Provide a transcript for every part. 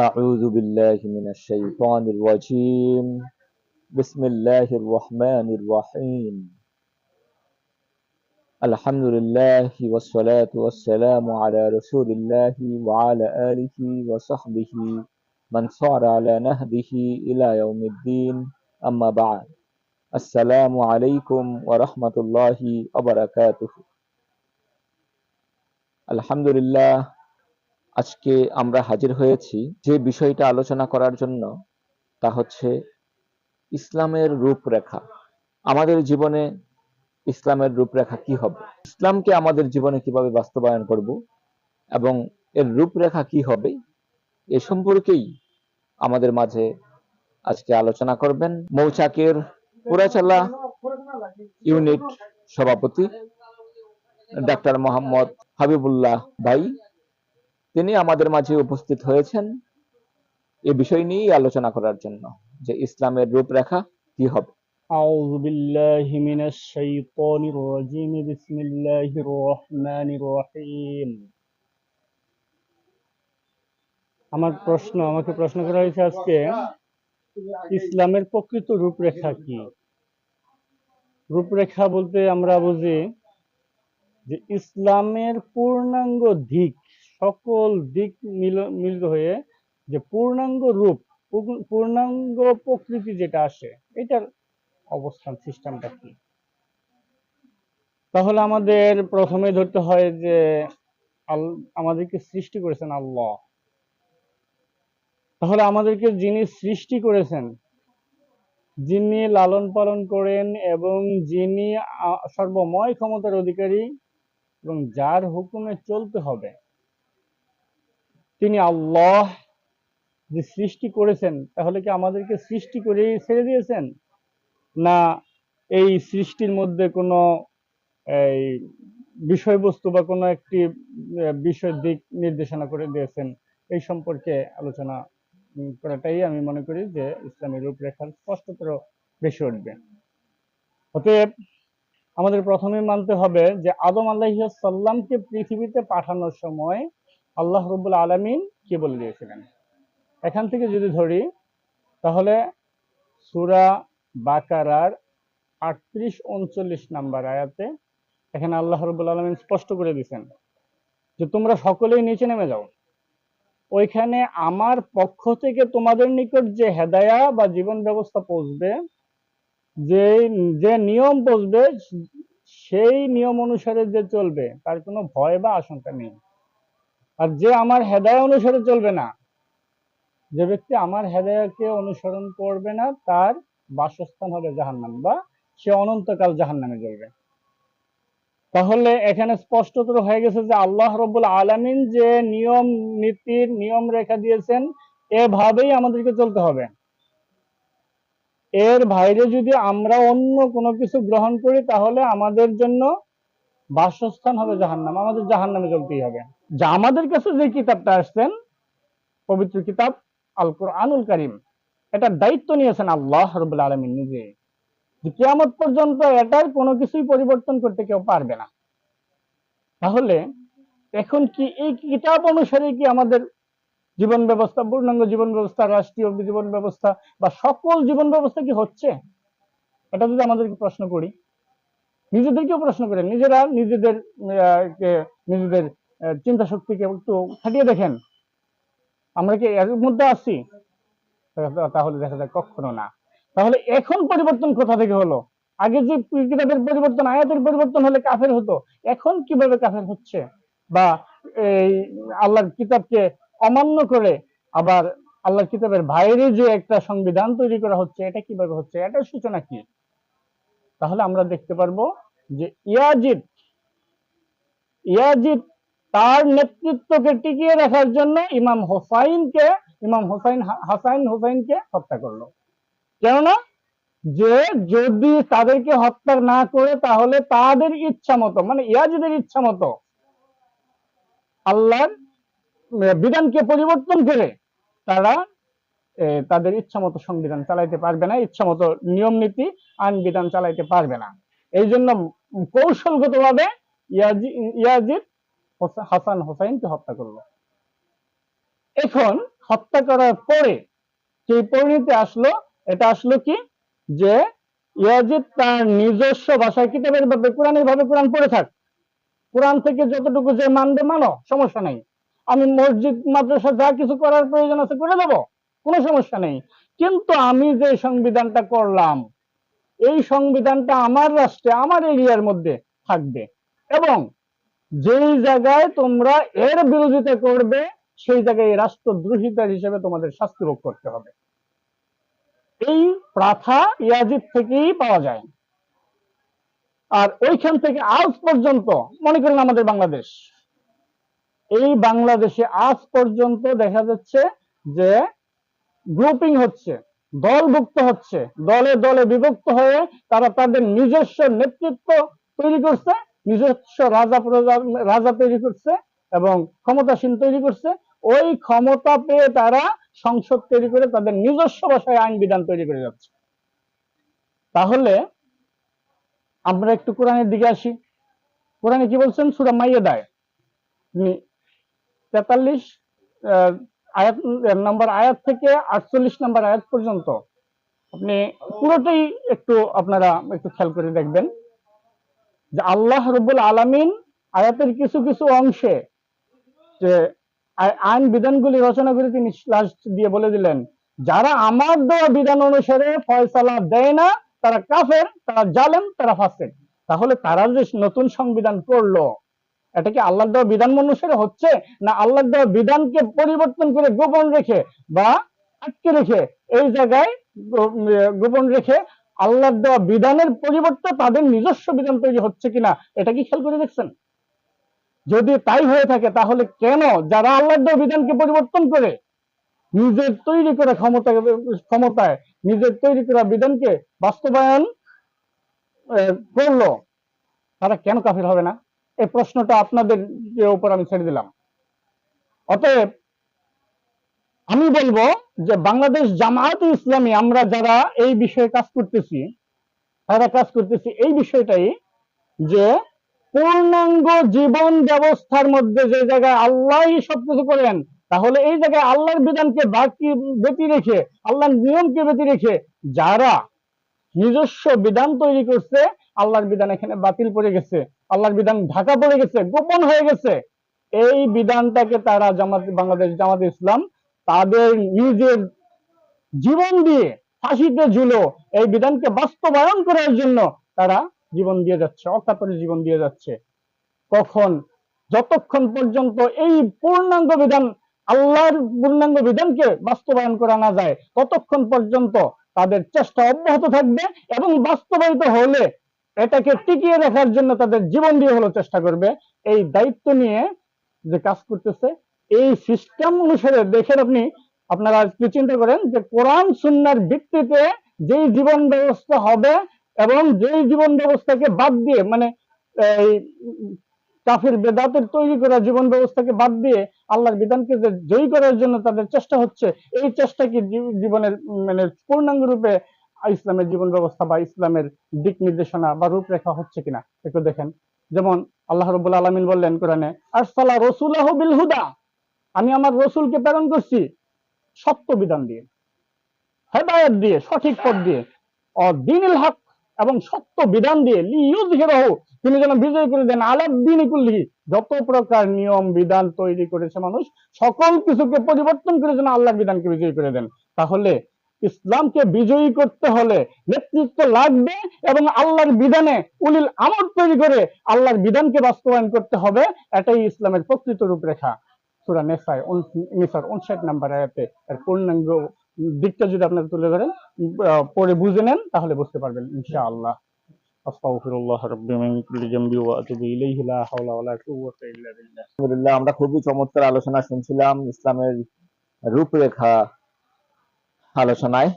أعوذ بالله من الشيطان الرجيم. بسم الله الرحمن الرحيم. الحمد لله والصلاة والسلام على رسول الله وعلى آله وصحبه من صار على نهده إلى يوم الدين. أما بعد السلام عليكم ورحمة الله وبركاته. الحمد لله আজকে আমরা হাজির হয়েছি যে বিষয়টা আলোচনা করার জন্য, তা হচ্ছে ইসলামের রূপরেখা। আমাদের জীবনে ইসলামের রূপরেখা কি হবে? ইসলামকে আমাদের জীবনে কীভাবে বাস্তবায়ন করব এবং এর রূপরেখা কি হবে, এ সম্পর্কেই আমাদের মাঝে আজকে আলোচনা করবেন মৌচাকের পুরাচালা ইউনিট সভাপতি ডাক্তার মোহাম্মদ হাবিবুল্লাহ ভাই। তিনি আমাদের মাঝে উপস্থিত হয়েছেন এ বিষয় নিয়েই আলোচনা করার জন্য যে ইসলামের রূপরেখা কি হবে أعوذ بالله من الشيطان الرجيم بسم الله الرحمن الرحيم আমার প্রশ্ন আমাকে প্রশ্ন করা হয়েছে আজকে ইসলামের প্রকৃত রূপরেখা কি রূপরেখা বলতে আমরা বুঝি যে ইসলামের পূর্ণাঙ্গ দিক সকল দিক মিল, মিলিত হয়ে যে পূর্ণাঙ্গ রূপ পূর্ণাঙ্গ প্রকৃতি যেটা আসে, এটার অবস্থান সিস্টেমটা কি? তাহলে আমাদের প্রথমে ধরতে হয় যে আমাদেরকে সৃষ্টি করেছেন আল্লাহ। তাহলে আমাদেরকে যিনি সৃষ্টি করেছেন, যিনি লালন পালন করেন এবং যিনি সর্বময় ক্ষমতার অধিকারী এবং যার হুকুমে চলতে হবে তিনি আল্লাহ যে সৃষ্টি করেছেন, তাহলে কি আমাদেরকে সৃষ্টি করেই ছেড়ে দিয়েছেন? না, এই সৃষ্টির মধ্যে কোনো, এই বিষয়বস্তু বা কোনো একটি বিষয় দিক নির্দেশনা করে দিয়েছেন? এই সম্পর্কে আলোচনা করাটাই আমি মনে করি যে ইসলামের রূপরেখার স্পষ্টতর বেশি উঠবে অতএব আমাদের প্রথমে মানতে হবে যে আদম আল্লাহিসাল্লামকে পৃথিবীতে পাঠানোর সময় আল্লাহ রবুল আলমিন কি বলে দিয়েছিলেন? এখান থেকে যদি ধরি, তাহলে সুরা বাকারার আটত্রিশ, উনচল্লিশ নাম্বার আয়াতে এখানে আল্লাহ রবুল আলমিন স্পষ্ট করে দিয়েছেন যে তোমরা সকলেই নিচে নেমে যাও। ওইখানে আমার পক্ষ থেকে তোমাদের নিকট যে হেদায়া বা জীবন ব্যবস্থা পৌঁছবে, যে যে নিয়ম পৌঁছবে, সেই নিয়ম অনুসারে যে চলবে, তার কোনো ভয় বা আশঙ্কা নেই। আর যে আমার হেদায় অনুসারে চলবে না, যে ব্যক্তি আমার হেদায়াকে অনুসরণ করবে না, তার বাসস্থান হবে জাহান্নাম বা সে অনন্তকাল জাহান্নামে জ্বলবে। তাহলে এখানে স্পষ্টতর হয়ে গেছে যে আল্লাহ রব্বুল আলামিন যে নিয়ম, নীতির নিয়ম রেখা দিয়েছেন, এভাবেই আমাদেরকে চলতে হবে। এর বাইরে যদি আমরা অন্য কোনো কিছু গ্রহণ করি, তাহলে আমাদের জন্য বাসস্থান হবে জাহান্নাম, আমাদের জাহান্নামে চলতেই হবে। যা আমাদের কাছে যে কিতাবটা আসছেন, পবিত্র কিতাব আল কোরআনুল কারিম, এটার দায়িত্ব নিয়েছেন আল্লাহ রবুল আলমিন নিজে। কিয়ামত পর্যন্ত এটার কোনো কিছুই পরিবর্তন করতে কেউ পারবে না। তাহলে এখন কি এই কিতাব অনুসারে কি আমাদের জীবন ব্যবস্থা, পূর্ণাঙ্গ জীবন ব্যবস্থা, রাষ্ট্রীয় জীবন ব্যবস্থা বা সকল জীবন ব্যবস্থা কি হচ্ছে? এটা যদি আমাদেরকে প্রশ্ন করি। নিজেদেরকেও প্রশ্ন করেন। নিজেরা নিজেদের নিজেদের চিন্তা শক্তিকে একটু খাটিয়ে দেখেন। আমরা কি এর মধ্যে আছি? তাহলে দেখা যায় কখনো না। তাহলে এখন পরিবর্তন কোথা থেকে হলো? আগে যে কিতাবের পরিবর্তন, আয়াতের পরিবর্তন হলে কাফের হতো। এখন কীভাবে কাফের হচ্ছে? বা এই আল্লাহর কিতাবকে অমান্য করে আবার আল্লাহর কিতাবের বাইরে যে একটা সংবিধান তৈরি করা হচ্ছে, এটা কীভাবে হচ্ছে? এটার সূচনা কি? তাহলে আমরা দেখতে পারব যে ইয়াজিদ ইয়াজিদ তার নেতৃত্বকে টিকিয়ে রাখার জন্য ইমাম হোসাইনকে, ইমাম হোসাইন হাসাইন হোসাইনকে হত্যা করল। কেননা যে যদি তাদেরকে হত্যা না করে তাহলে তাদের ইচ্ছা মতো মানে ইয়াজিদের ইচ্ছা মতো আল্লাহর বিধানকে পরিবর্তন করে তারা তাদের ইচ্ছা মতো সংবিধান চালাইতে পারবে না, ইচ্ছা মতো নিয়ম নীতি, আইন বিধান চালাইতে পারবে না। এই জন্য কৌশলগতভাবে ইয়াজি- ইয়াজিদ হোসা- হাসান হোসাইনকে হত্যা করল। এখন হত্যা করার পরে যে পরিণতি আসলো, এটা আসলো কি? যে ইয়াজিদ তার নিজস্ব ভাষায় কিতাবের ভাবে কোরআনের ভাবে কোরআন পড়ে থাক। কোরআন থেকে যতটুকু যে মানবে মানো, সমস্যা নেই। আমি মসজিদ, মাদ্রাসা যা কিছু করার প্রয়োজন আছে করে দেবো, কোনো সমস্যা নেই। কিন্তু আমি যে সংবিধানটা করলাম, এই সংবিধানটা আমার রাষ্ট্রে, আমার এরিয়ার মধ্যে থাকবে। এবং যেই জায়গায় তোমরা এর বিরোধিতা করবে, সেই জায়গায় রাষ্ট্রদ্রোহিতার হিসেবে তোমাদের শাস্তি ভোগ করতে হবে। এই প্রথা ইয়াজিদ থেকেই পাওয়া যায়। আর ওইখান থেকে আজ পর্যন্ত, মনে করেন আমাদের বাংলাদেশ, এই বাংলাদেশে আজ পর্যন্ত দেখা যাচ্ছে যে গ্রুপিং হচ্ছে, দলভুক্ত হচ্ছে, দলে দলে বিভক্ত হয়ে তারা তাদের নিজস্ব নেতৃত্ব তৈরি করছে। নিজস্ব রাজা রাজা তৈরি করছে এবং ক্ষমতাসীন তৈরি করছে। ওই ক্ষমতা পেয়ে তারা সংসদ তৈরি করে তাদের নিজস্ব ভাষায় আইন বিধান তৈরি করে যাচ্ছে। তাহলে আমরা একটু কোরআনের দিকে আসি। কোরআনে কি বলছেন? সুরা মাইয়েদায় তেতাল্লিশ আয়াত নাম্বার আয়াত থেকে আটচল্লিশ নাম্বার আয়াত পর্যন্ত। আপনি পুরোটাই একটু আপনারা একটু খেয়াল করে দেখবেন। যে আল্লাহ রব্বুল আলামিন আয়াতের কিছু কিছু অংশে যে আইন বিধানগুলি রচনা করে তিনি লাস্ট দিয়ে বলে দিলেন, যারা আমার দেওয়া বিধান অনুসারে ফয়সালা দেয় না, তারা কাফের, তারা জালেম, তারা ফাসেক। তাহলে তারা যে নতুন সংবিধান করল, এটা কি আল্লাহ দেওয়া বিধান অনুসারে হচ্ছে? না আল্লাহ দেওয়া বিধানকে পরিবর্তন করে গোপন রেখে বা আটকে রেখে এই জায়গায় গোপন রেখে আল্লাহ দেওয়া বিধানের পরিবর্তে তাদের নিজস্ব বিধান তৈরি হচ্ছে কিনা, এটা কি খেয়াল করে দেখছেন? যদি তাই হয়ে থাকে, তাহলে কেন যারা আল্লাহ দেওয়া বিধানকে পরিবর্তন করে, নিজের তৈরি করা ক্ষমতা, ক্ষমতায় নিজের তৈরি করা বিধানকে বাস্তবায়ন করল, তারা কেন কাফির হবে না? এই প্রশ্নটা আপনাদের উপর আমি ছেড়ে দিলাম। অতএব আমি বলব যে বাংলাদেশ জামায়াত ইসলামী, আমরা যারা এই বিষয়ে কাজ করতেছি তারা কাজ করতেছি এই বিষয়টাই যে পূর্ণাঙ্গ জীবন ব্যবস্থার মধ্যে যে জায়গায় আল্লাহ সবকিছু করেন, তাহলে এই জায়গায় আল্লাহর বিধানকে বাকি ব্যতি রেখে, আল্লাহর নিয়মকে ব্যতি রেখে যারা নিজস্ব বিধান তৈরি করছে, আল্লাহর বিধান এখানে বাতিল পড়ে গেছে, আল্লাহর বিধান ঢাকা পড়ে গেছে, গোপন হয়ে গেছে, এই বিধানটাকে তারা জামাত বাংলাদেশ জামাত ইসলাম তাদের নিজের জীবন দিয়ে ফাঁসিতে ঝুলো। এই বিধানকে বাস্তবায়ন করার জন্য তারা জীবন দিয়ে যাচ্ছে অকাতরে জীবন দিয়ে যাচ্ছে। কখন যতক্ষণ পর্যন্ত এই পূর্ণাঙ্গ বিধান, আল্লাহর পূর্ণাঙ্গ বিধানকে বাস্তবায়ন করা না যায়, ততক্ষণ পর্যন্ত তাদের চেষ্টা অব্যাহত থাকবে এবং বাস্তবায়িত হলে এটাকে টিকিয়ে রাখার জন্য তাদের জীবন দিয়ে হলো চেষ্টা করবে। এই দায়িত্ব নিয়ে যে কাজ করতেছে এই সিস্টেম অনুসারে দেখেন আপনি, আপনারা একটু চিন্তা করেন যে কোরআন সুন্নার ভিত্তিতে যেই জীবন ব্যবস্থা হবে এবং যেই জীবন ব্যবস্থাকে বাদ দিয়ে মানে এই কাফির বেদাতের তৈরি করা জীবন ব্যবস্থাকে বাদ দিয়ে আল্লাহর বিধানকে যে জয়ী করার জন্য তাদের চেষ্টা হচ্ছে, এই চেষ্টা কি জীবনের মানে পূর্ণাঙ্গ রূপে ইসলামের জীবন ব্যবস্থা বা ইসলামের দিক নির্দেশনা বা রূপরেখা হচ্ছে কিনা? একটু দেখেন। যেমন আল্লাহ রবুল আলমিন বললেন কোরআনে, আরসালা রসুলাহ বিল হুদা। আমি আমার রসুলকে প্রেরণ করছি সত্য বিধান দিয়ে, হেদায়ত দিয়ে, সঠিক পথ দিয়ে দিনিল হক এবং সত্য বিধান দিয়ে লিউজ হেরাহু তিনি যেন বিজয় করে দেন আলাদ্দিন কুল্লি যত প্রকার নিয়ম, বিধান তৈরি করেছে মানুষ, সকল কিছুকে পরিবর্তন করে যেন আল্লাহর বিধানকে বিজয়ী করে দেন। তাহলে ইসলামকে বিজয়ী করতে হলে নেতৃত্ব লাগবে এবং আল্লাহর বিধানে উলিল আমর তৈরি করে আল্লাহর বিধানকে বাস্তবায়ন করতে হবে, এটাই ইসলামের প্রকৃত রূপরেখা। সুরা নেসায় নিসার উনষাট নাম্বার আয়াতে এর পূর্ণাঙ্গ দিকটা যদি আপনারা তুলে ধরেন পরে বুঝে নেন তাহলে বুঝতে পারবেন ইনশাআল্লাহ। আস্তাগফিরুল্লাহ রাব্বি কুল্লি জামবি ওয়া আতুবু ইলাইহি লা হাওলা ওয়া লা কুওয়াতা ইল্লা বিল্লাহ। আলহামদুলিল্লাহ আমরা খুবই চমৎকার আলোচনা শুনছিলাম ইসলামের রূপরেখা আলোচনায়।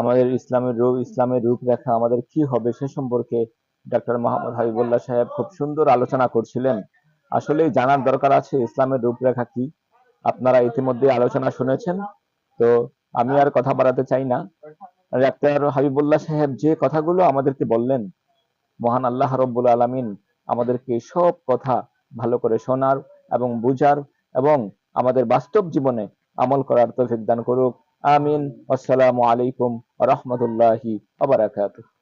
আমাদের ইসলামের রূপ ইসলামের রূপরেখা আমাদের কি হবে সে সম্পর্কে ডক্টর মোহাম্মদ হাবিবুল্লাহ সাহেব খুব সুন্দর আলোচনা করছিলেন। আসলে জানার দরকার আছে, ইসলামের রূপরেখা কি? আপনারা ইতিমধ্যে আলোচনা শুনেছেন, তো আমি আর কথা বাড়াতে চাই না। ডাক্তার হাবিবুল্লাহ সাহেব যে কথাগুলো আমাদেরকে বললেন, মহান আল্লাহ রব্বুল আলামিন আমাদেরকে সব কথা ভালো করে শোনার এবং বুঝার এবং আমাদের বাস্তব জীবনে আমল করার তৌফিক দান করুক। আমিন। আসসালামু আলাইকুম রহমতুল্লাহি বারাকাতুহু।